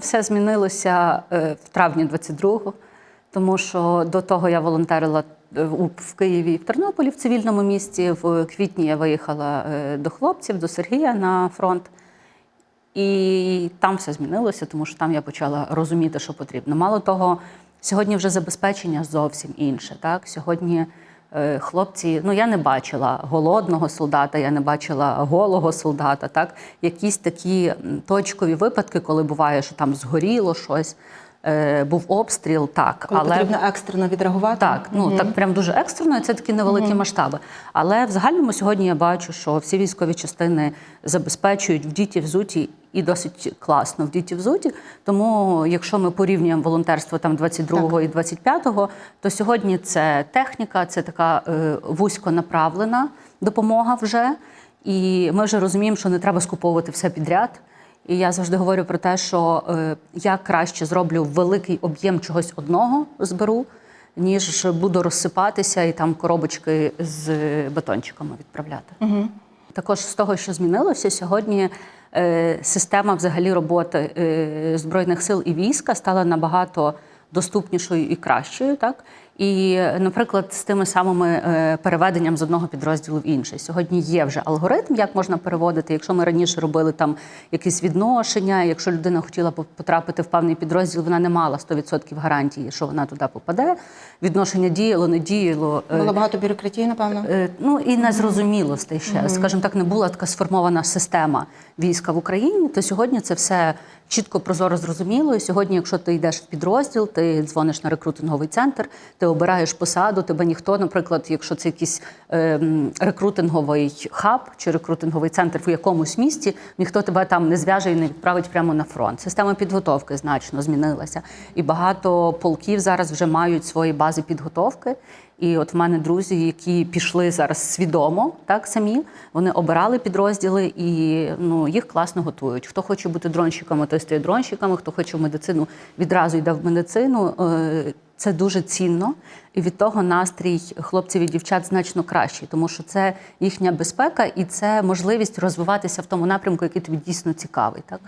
Все змінилося е, в травні 22-го, тому що до того я волонтерила е, в Києві і в Тернополі в цивільному місті. В квітні я виїхала е, до хлопців, до Сергія на фронт. І там все змінилося, тому що там я почала розуміти, що потрібно. Мало того, сьогодні вже забезпечення зовсім інше. Так? Сьогодні хлопці, ну я не бачила голодного солдата, я не бачила голого солдата. Так? Якісь такі точкові випадки, коли буває, що там згоріло щось, е, був обстріл, так. Коли потрібно екстрено відреагувати. Так, ну так прям дуже екстрено, і це такі невеликі масштаби. Але в загальному сьогодні я бачу, що всі військові частини забезпечують в діті взуті і досить класно в діті взуті. Тому, якщо ми порівнюємо волонтерство там 22-го і 25-го, то сьогодні це техніка, це така е, вузьконаправлена допомога вже. І ми вже розуміємо, що не треба скуповувати все підряд. І я завжди говорю про те, що е, я краще зроблю великий об'єм чогось одного зберу, ніж буду розсипатися і там коробочки з бетончиками відправляти. Також з того, що змінилося сьогодні, е, система взагалі роботи е, збройних сил і війська стала набагато доступнішою і кращою. Так і, наприклад, з тими самими е, переведенням з одного підрозділу в інший. Сьогодні є вже алгоритм, як можна переводити. Якщо ми раніше робили там якісь відношення, якщо людина хотіла потрапити в певний підрозділ, вона не мала 100% гарантії, що вона туди попаде. Відношення діяло, не діяло. е, Було багато бюрократії, напевно. Е, Ну і незрозумілостей ще, скажімо так, не була така сформована система війська в Україні. То сьогодні це все чітко прозоро зрозуміло. І сьогодні, якщо ти йдеш в підрозділ, ти дзвониш на рекрутинговий центр, ти обираєш посаду. Тебе ніхто, наприклад, якщо це якийсь е, рекрутинговий хаб чи рекрутинговий центр в якомусь місті, ніхто тебе там не зв'яже і не відправить прямо на фронт. Система підготовки значно змінилася, і багато полків зараз вже мають свої бази підготовки. І от в мене друзі, які пішли зараз свідомо, так самі, вони обирали підрозділи і ну їх класно готують. Хто хоче бути дронщиками, той стає дронщиками. Хто хоче в медицину, відразу йде в медицину. Це дуже цінно, і від того настрій хлопців і дівчат значно кращий, тому що це їхня безпека і це можливість розвиватися в тому напрямку, який тобі дійсно цікавий. Так